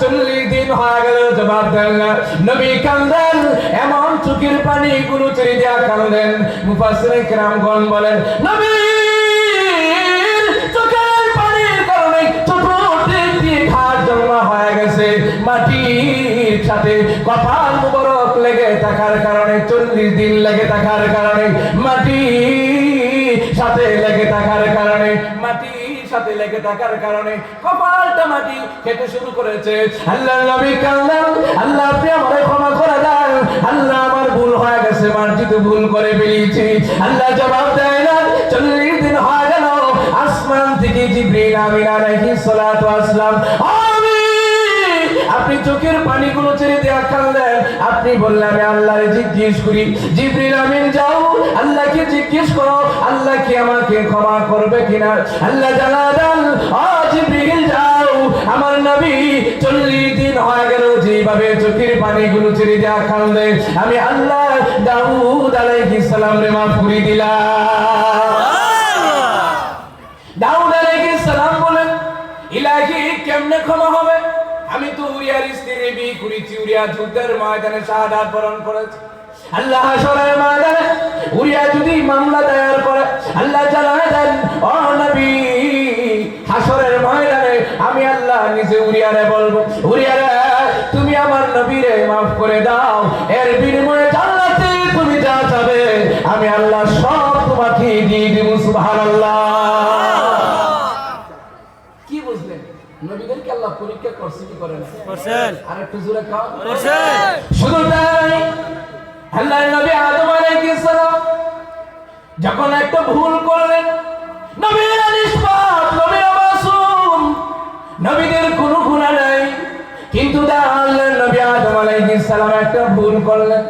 চল্লিশ দিন হয়ে গেল, জবাব দেন নবী কান্দেন, এমন চোখের পানি ছেড়ে দিয়া কান্দেন মুফাসিরে কেরামগণ বলেন, নবী গেছে। মাটির সাথে কপাল মুবারক লেগে থাকার কারণে, চল্লিশ দিন লেগে থাকার কারণে মাটি সাথে লেগে থাকার কারণে সাথে লেগে থাকার কারণে কপালটা মাটি খেতে শুরু করেছে। আল্লাহ নবী কান্দান আল্লাহ, আপনি আমাকে ক্ষমা করে দেন। আল্লাহ, আমার ভুল হয়ে গেছে, মার্জিত ভুল করে বেরিয়েছি আল্লাহ জবাব দেয় না, চল্লিশ দিন হয়ে গেল। আসমান থেকে জিব্রিল আমিন আলাইহিস সালাতু ওয়াস আমিন আপনি চোখের পানিগুলো ছেড়ে দেওয়া কান্দেন আপনি বললেন আমি আল্লাহরে জিজ্ঞেস করি জিব্রিল আমিন যাও আল্লাহকে জিজ্ঞেস করো আল্লাহ কি আমাকে ক্ষমা করবে কিনা? আল্লাহ জানা দেন ও জিব্রিল যাও আমার নবী চল্লিশ দিন হয়ে গেল যেভাবে চোখের পানিগুলো ছেড়ে দেওয়া কান্দে আমি আল্লাহ দাউদ আলাইহিস সালাম রে মাফ করে দিলাম। দাউদ আলাইহিস সালাম বলেন ইলাহি কেমনে ক্ষমা হবে? আমি তো উরিয়ার স্ত্রী বিয়ে করেছি, উরিয়া যুদ্ধের ময়দানে শাহাদাত বরণ করেছি। আল্লাহ সরায় ময়দানে উরিয়া যদি মামলা দায়ের করে, আল্লাহ জানায় দেন, ও নবী হাসরের ময়দানে আমি আল্লাহ নিজে উরিয়ারে বলব। উরিয়ারে, তুমি আমার নবীরে মাফ করে দাও। এর বিনিময়ে নবীদেরকে আল্লাহ পরীক্ষা করছে কি করে না? করছেন। আর একটু জোরে খাও করছেন। শুধু তাই আল্লাহ নবী আদম আলাইহিস সালাম যখন একটা ভুল করলেন নবীরা নিষ্পাপ নবীরা মাসুম নবীদের কোনো গুনাহ নাই। কিন্তু আল্লাহ নবী আদম আলাইহিস সালাম একটা ভুল করলেন।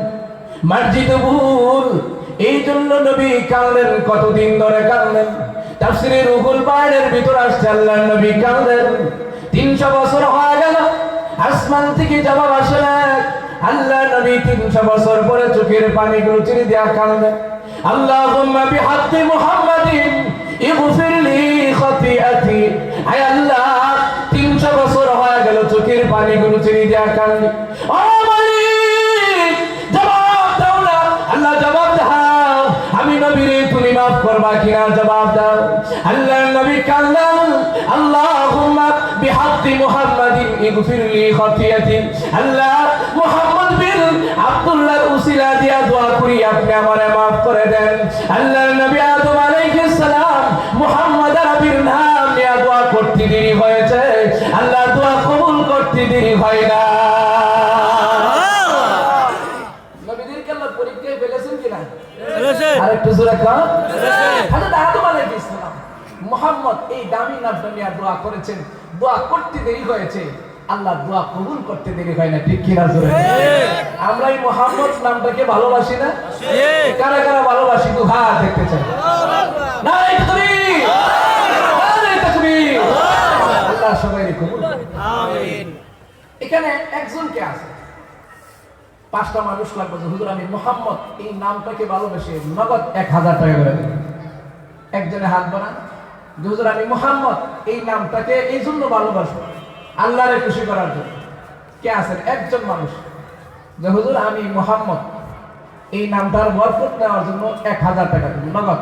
মার্জিত ভুল। এই জন্য নবী কাঁদলেন কতদিন ধরে কাঁদলেন। তাফসিরে রুহুল বাইরের ভিতর আসছে আল্লাহ নবী কাঁদলেন তিনশো বছর হয়ে গেল, আসমান থেকে জবাব আসে আল্লাহ নবী তিনশো বছর পরে চোখের পানিগুলো চিনি দেয়া কাঁদলেন আল্লাহুম্মা বিহাক্কি মুহাম্মাদিন, ইগফির লি খতিআতি আয় আল্লাহ 300 বছর হয়ে গেল, চোখের পানিগুলো চিনি দেয়া কাঁদলেন করবা কিনা জবাব দাও। আল্লাহ নবী কান্দান আল্লাহুম্মা বিহাক্কি মুহাম্মাদিন ইগফির লি খতিআতি আল্লাহ মুহাম্মদ বিন আব্দুল্লাহর উসিলা দিয়া দোয়া করি, আপনি আমারে maaf করে দেন। আল্লাহ নবী আদম একটু জোরে কর হযরত আদম আলাইহিস সালাম মুহাম্মদ এই দামি নামটা নিয়ে দোয়া করেছেন। দোয়া করতে দেরি হয়েছে। আল্লাহ দোয়া কবুল করতে দেরি হয় না ঠিক কিনা জোরে আমরা এই মোহাম্মদ নামটাকে ভালোবাসি না? কারা কারা ভালোবাসি তো হাত দেখতে চাই। নারে তাকবীর। আল্লাহ। সবাই কবুল আমিন। এখানে একজন কে আছে। পাঁচটা মানুষ লাগবে যে, হুজুর, আমি মোহাম্মদ, এই নামটাকে ভালোবেসে নগদ এক হাজার টাকা করে দেব। একজনে হাত বানান যে, হুজুর, আমি মোহাম্মদ, এই নামটাকে এই জন্য ভালোবাসবো, আল্লাহরে খুশি করার জন্য। কে আছেন? একজন মানুষ। যে, হুজুর, আমি মোহাম্মদ, এই নামটার বরকত নেওয়ার জন্য এক হাজার টাকা দেব, নগদ।